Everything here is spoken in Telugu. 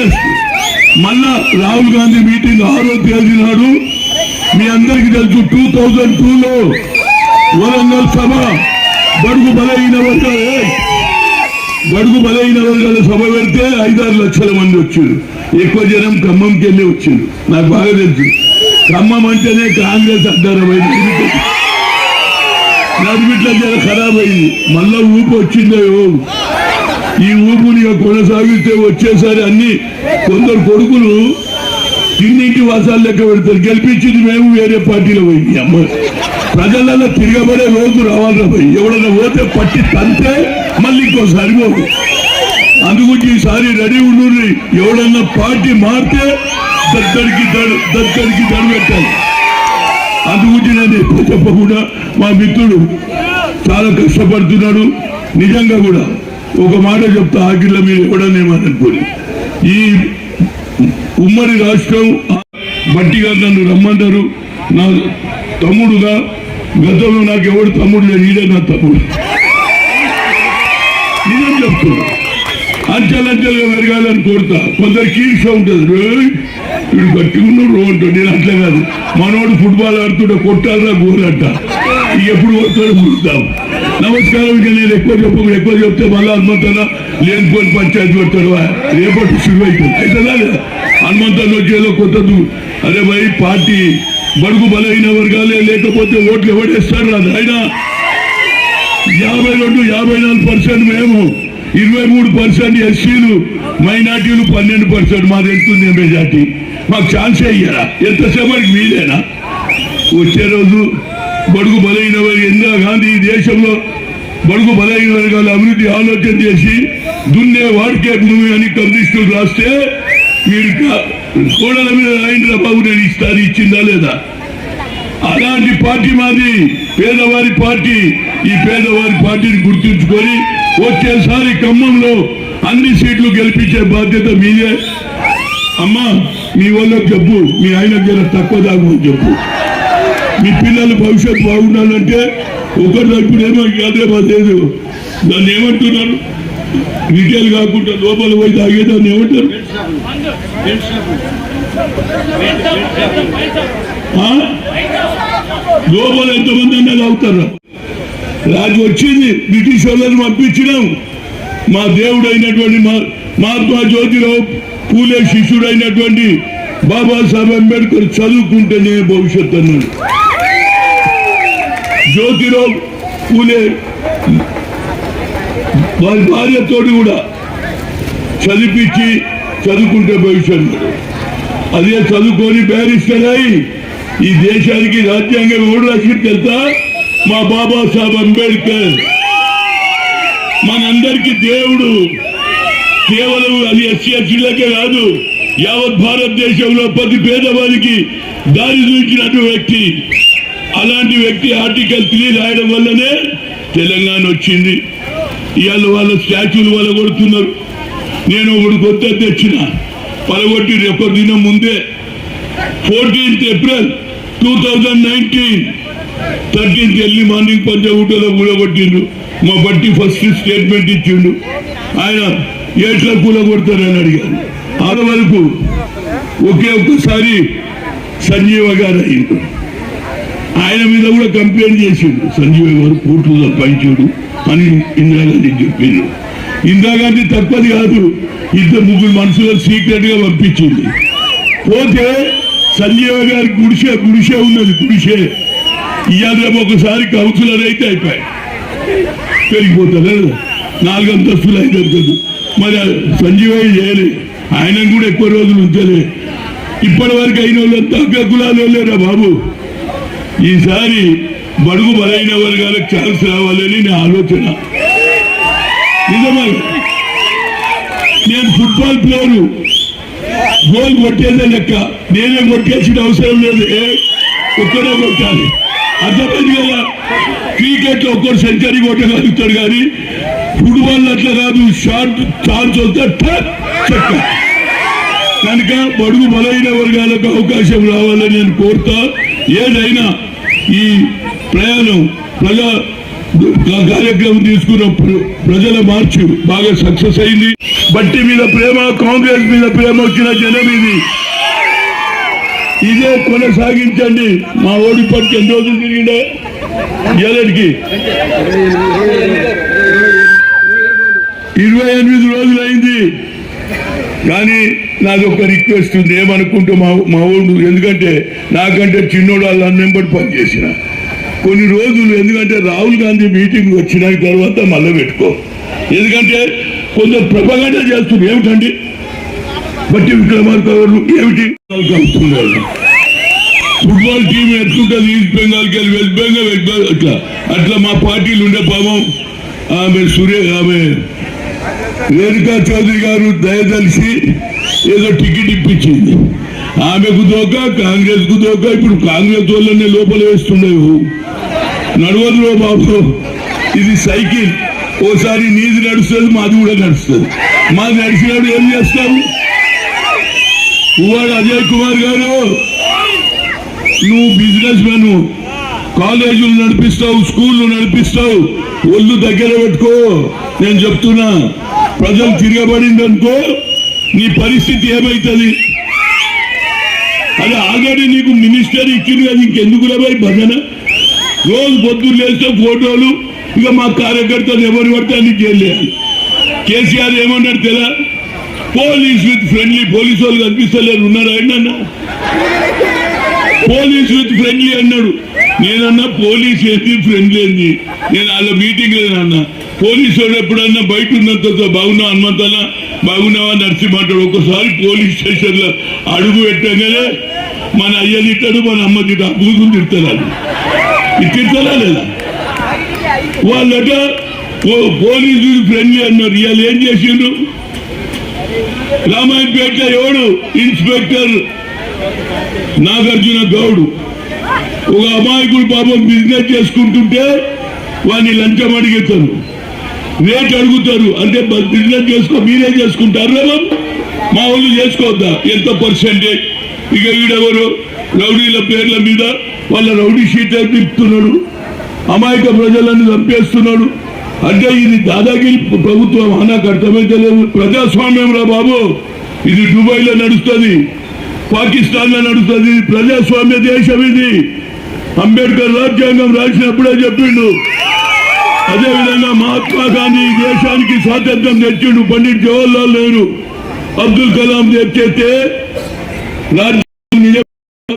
కాంగ్రెస్ మళ్ళా రాహుల్ గాంధీ మీటింగ్ ఆరో తేదీ నాడు. మీ అందరికీ తెలుసు టూ థౌజండ్ టూలో వరంగల్ సభ బడుగు బలహీన వర్గాలు. ఏయ్! బడుగు బలహీన వర్గాల సభ పెడితే ఐదారు లక్షల మంది వచ్చారు ఎక్కువ జనం ఖమ్మంకి వెళ్ళి వచ్చారు నాకు బాగా తెలుసు. ఖమ్మం అంటేనే కాంగ్రెస్ అడ్డారమైంది నడిమిట్ల జర ఖరాబ్ అయింది. మళ్ళా ఊపి వచ్చిందో ఈ ఊపుని ఇక కొనసాగిస్తే వచ్చేసారి అన్ని కొందరు కొడుకులు తిన్నింటి వాసాలు లెక్క పెడతారు. గెలిపించింది మేము వేరే పార్టీలో పోయింది అమ్మ ప్రజలలో తిరగబడే రోజు రావాలరా పోయి. ఎవడన్నా పోతే పట్టి తంతే మళ్ళీ ఇంకోసారి పోదు అందుగురించి ఈసారి రెడీ ఉండు ఎవడన్నా పార్టీ మారితే దద్దడికి దడు దద్దడికి దడు పెట్టాలి. అందుగురించి నేను ఎక్కువ చెప్పకుండా మా మిత్రుడు చాలా కష్టపడుతున్నాడు. నిజంగా కూడా. ఒక మాట చెప్తా ఆఖరిలో మీరు ఎవడనేమనుకోని ఈ ఉమ్మడి రాష్ట్రం బట్టిగా నన్ను రమ్మంటారు. నా తమ్ముడుగా గతంలో నాకు ఎవడు తమ్ముడు లేదు ఈడే నా తమ్ముడు. నిజం చెప్తున్నా. అంచెలంచెలుగా పెరగాలని కోరుతా. కొందరు కీర్ష ఉంటుంది. వీడు గట్టిగున్నాడు రో అంటాడు. నేను అట్లా కాదు. మనోడు ఫుట్బాల్ ఆడుతుంటే కొట్టాలరా గోలంట. ఎప్పుడు కొడతాడో చూద్దాం. నమస్కారం ఇక నేను ఎక్కువ చెప్పకుండా ఎక్కువ చెప్తే మళ్ళీ హనుమంతన లేనిపోని పంచాయతీ పెడతాడు. రేపటి శురు అవుతుంది అవుతుందా లేదా హనుమంతన్ వచ్చేదో కొత్త అరే భయ్ పార్టీ బడుగు బలైన వర్గాలే లేకపోతే ఓట్లు ఎవడేస్తారు రాదు అయినా యాభై రెండు యాభై నాలుగు పర్సెంట్ మేము ఇరవై మూడు పర్సెంట్ ఎస్సీలు మైనార్టీలు పన్నెండు పర్సెంట్. మాది ఎంతుంది మెజార్టీ. మాకు ఛాన్సే ఇయ్యరా. ఎంతసేపటికి మీదేనా వచ్చే రోజు బడుగు బలైన వారి ఇందిరా గాంధీ దేశంలో బడుగు బలైన వర్గాల అభివృద్ధి ఆలోచన చేసి దున్నే వాడికే భూమి అని కమ్యూనిస్టులు రాస్తే మీరు కోడల మీద రాయండి బాబు నేను ఇస్తాను ఇచ్చిందా లేదా? అలాంటి పార్టీ మాది పేదవారి పార్టీ. ఈ పేదవారి పార్టీని గుర్తుంచుకొని వచ్చేసారి ఖమ్మంలో అన్ని సీట్లు గెలిపించే బాధ్యత మీదే. అమ్మా మీ వల్ల చెప్పు మీ ఆయన జర తక్కువ దాగమని చెప్పు మీ పిల్లల భవిష్యత్తు బాగుండాలంటే ఒకరి తరపున ఏమో అదే లేదు దాన్ని ఏమంటున్నారు? రిటైల్ కాకుండా లోపల పోయి తాగేదాన్ని ఏమంటారు? లోపల ఎంతమంది అన్నా తాగుతారా? రాజు వచ్చింది బ్రిటిష్ వాళ్ళని పంపించినాం. మా దేవుడైనటువంటి మా మహాత్మా జ్యోతిరావు పూలే శిష్యుడైనటువంటి బాబాసాహెబ్ అంబేద్కర్ చదువుకుంటేనే భవిష్యత్తు అన్నాడు. జ్యోతిరావు పూలే వారి భార్యతో కూడా చదివించి చదువుకుంటే భవిష్యత్తు. అదే చదువుకొని బ్యారిస్టర్ అయి ఈ దేశానికి రాజ్యాంగం ఎవరు రాసింది తెలుసా? మా బాబాసాహెబ్ అంబేద్కర్. మనందరికీ దేవుడు. కేవలం అది ఎస్సీ ఎస్సీలకే కాదు యావత్ భారతదేశంలో ప్రతి పేదవారికి దారి చూసినటువంటి వ్యక్తి. అలాంటి వ్యక్తి ఆర్టికల్ త్రీ రాయడం వల్లనే తెలంగాణ వచ్చింది. ఇవాళ వాళ్ళ స్టాచ్యూలు వల్ల కొడుతున్నారు నేను ఒకటి కొత్త తెచ్చిన. పలగొట్టి రేపటి దినం ముందే fourteenth April two thousand nineteen thirteenth early morning పంచగుట్టలో కూలగొట్టిండు. మా బట్టి ఫస్ట్ స్టేట్మెంట్ ఇచ్చిండు. ఆయన ఎట్లా కూలగొడతారని అడిగారు. ఆడ వరకు ఒకే ఒక్కసారి సంజీవ గారు అయిండు ఆయన మీద కూడా కంప్లైంట్ చేసిండు. సంజీవ్ గారు కోర్టులో తప్పించాడు అని ఇందిరాగాంధీ చెప్పిండు. ఇందిరాగాంధీ తప్పది కాదు ఇద్దరు ముగ్గురు మనుషులు సీక్రెట్గా పంపించింది. పోతే సంజీవ గారి గుడిసే గుడిసే ఉన్నది గుడిసే. ఇవాళ రేపు ఒకసారి కౌన్సిలర్ అయితే అయిపోయాయి. పెరిగిపోతారు కదా. నాలుగు అంతస్తులు అయితే అంతదు మరి సంజీవ్ సంజీవయ్య చేయలే. ఆయన కూడా ఎక్కువ రోజులు ఉంచలే. ఇప్పటి వరకు అయిన వాళ్ళంతా అగ్ర కులాలు లేరా బాబు. ఈసారి బడుగు బలైన వర్గాలకు ఛాన్స్ రావాలని నా ఆలోచన. నిజమే. నేను ఫుట్బాల్ ప్లేయరు గోల్ కొట్టేదే లెక్క. నేనే కొట్టేసిన అవసరం లేదు. ఏ ఒక్కడే కొట్టాలి. అర్థమైంది కదా? క్రికెట్లో ఒక్కరు సెంచరీ కొట్టగలుగుతాడు కానీ ఫుట్బాల్ అట్లా కాదు. షార్ట్ ఛాన్స్ వస్తే చెక్క. కనుక బడుగు బలైన వర్గాలకు అవకాశం రావాలని నేను కోరుతా. ఏదైనా ఈ ప్రయాణం ప్రజా కార్యక్రమం తీసుకున్నప్పుడు ప్రజల మార్చ్ బాగా సక్సెస్ అయింది. బట్టి మీద ప్రేమ కాంగ్రెస్ మీద ప్రేమ వచ్చిన జనం ఇది. ఇదే కొనసాగించండి. మా ఓడి పట్టి ఎన్ని రోజులు తిరిగిండే? ఏలడికి. ఇరవై ఎనిమిది రోజులు అయింది కానీ నాది ఒక రిక్వెస్ట్ ఉంది. ఏమనుకుంటూ మా మా ఊళ్ళు? ఎందుకంటే నాకంటే చిన్నోడు వాళ్ళ నెంబర్ పనిచేసిన కొన్ని రోజులు ఎందుకంటే రాహుల్ గాంధీ మీటింగ్ వచ్చిన తర్వాత మళ్ళీ పెట్టుకో. ఎందుకంటే కొంచెం ప్రపగండ చేస్తుంది. ఏమిటండి? బట్టి విక్రమార్క గారు ఏమిటి? కలుస్తున్నారు ఫుట్బాల్ టీం ఎట్లుంటుంది ఈస్ట్ బెంగాల్కి వెళ్ళి వెస్ట్ బెంగాల్ వెస్ట్ బెంగాల్ అట్లా. అట్లా మా పార్టీలు ఉండే పాపం. ఆమె సూర్య ఆమె రేణుకా చౌదరి గారు దయదలిసి ఏదో టికెట్ ఇప్పించింది. ఆమెకు దోక కాంగ్రెస్కు దోక ఇప్పుడు కాంగ్రెస్ వాళ్ళనే లోపల వేస్తుండేవు. నడవదురో బాబు. ఇది సైకిల్. ఓసారి నీది నడుస్తుంది మాది కూడా నడుస్తుంది. మాది నడిచినప్పుడు ఏం చేస్తావు వాడు అజయ్ కుమార్ గారు నువ్వు బిజినెస్ మెన్ కాలేజీలు నడిపిస్తావు స్కూళ్ళు నడిపిస్తావు ఒళ్ళు దగ్గర పెట్టుకో. నేను చెప్తున్నా ప్రజలు తిరగబడింది అనుకో నీ పరిస్థితి ఏమైతుంది? అది ఆల్రెడీ నీకు మినిస్టర్ ఇచ్చింది కదా ఇంకెందుకు పోయి భజన? రోజు పొద్దున్న లేస్తే ఫోటోలు ఇక మా కార్యకర్తలు ఎవరు పడితే అన్ని చేయలేయాలి కేసీఆర్ ఏమన్నాడు తెలా? పోలీస్ విత్ ఫ్రెండ్లీ పోలీసు వాళ్ళు కనిపిస్తలేరు ఉన్నారా ఆయన అన్న పోలీస్ విత్ ఫ్రెండ్లీ అన్నాడు. నేనన్నా పోలీస్ ఏంటి ఫ్రెండ్లీ ఏంది? నేను వాళ్ళ మీటింగ్ లేదన్నా పోలీసు వాళ్ళు ఎప్పుడన్నా బయట ఉన్నంత బాగున్నావు హనుమంతన్నా? బాగున్నావా? నర్సింహ అంటాడు ఒకసారి పోలీస్ స్టేషన్లో అడుగు పెట్టగానే మన అయ్య తిట్టాడు మన అమ్మ తిట్ట కూతురు తిడతారు ఇది తిడతారా లేదా? వాళ్ళట పో- పోలీసు ఫ్రెండ్లీ అన్నారు ఇవాళ ఏం చేసిండు రామాయణపేట ఎవడు? ఇన్స్పెక్టర్ నాగార్జున గౌడ్. ఒక అమాయకుడు పాపం బిజినెస్ చేసుకుంటుంటే వాడిని లంచం అడిగేతారు రేట్ అడుగుతారు. అంటే బిజినెస్ చేసుకో మీరే చేసుకుంటారు రేపు మా వాళ్ళు చేసుకోవద్దా? ఎంత పర్సెంటేజ్ ఇక వీడెవరు రౌడీల పేర్ల మీద వాళ్ళ రౌడీ షీట్ తిప్పుతున్నాడు. అమాయక ప్రజలను చంపేస్తున్నాడు. అంటే ఇది దాదాగిరి ప్రభుత్వం. ఆ నాకు అర్థమైతే లేదు. ప్రజాస్వామ్యం రా బాబు. ఇది దుబాయ్లో నడుస్తుంది. పాకిస్తాన్లో నడుస్తుంది. ప్రజాస్వామ్య దేశం ఇది. అంబేద్కర్ రాజ్యాంగం రాసినప్పుడే చెప్పిండు. అదే విధంగా మహాత్మా గాంధీ దేశానికి స్వాతంత్రం తెచ్చిండు. పండిట్ జవహర్లాల్ నెహ్రూ అబ్దుల్ కలాం తెచ్చేస్తే రాజ్య